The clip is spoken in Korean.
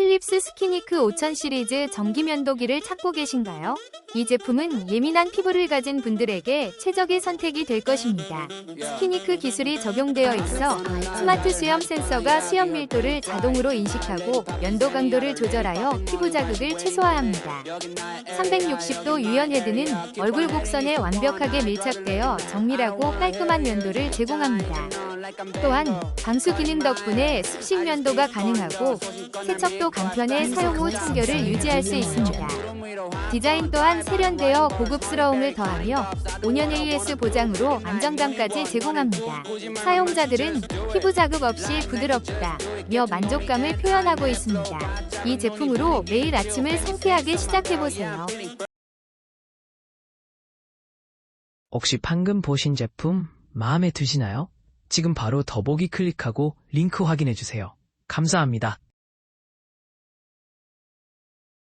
필립스 스키니크 5000 시리즈 전기 면도기를 찾고 계신가요? 이 제품은 예민한 피부를 가진 분들에게 최적의 선택이 될 것입니다. 스키니크 기술이 적용되어 있어 스마트 수염 센서가 수염 밀도를 자동으로 인식하고 면도 강도를 조절하여 피부 자극을 최소화합니다. 360도 유연 헤드는 얼굴 곡선에 완벽하게 밀착되어 정밀하고 깔끔한 면도를 제공합니다. 또한 방수 기능 덕분에 습식 면도가 가능하고 세척도 간편해 사용 후 청결을 유지할 수 있습니다. 디자인 또한 세련되어 고급스러움을 더하며 5년 AS 보장으로 안정감까지 제공합니다. 사용자들은 피부 자극 없이 부드럽다 며 만족감을 표현하고 있습니다. 이 제품으로 매일 아침을 상쾌하게 시작해보세요. 혹시 방금 보신 제품 마음에 드시나요? 지금 바로 더보기 클릭하고 링크 확인해 주세요. 감사합니다.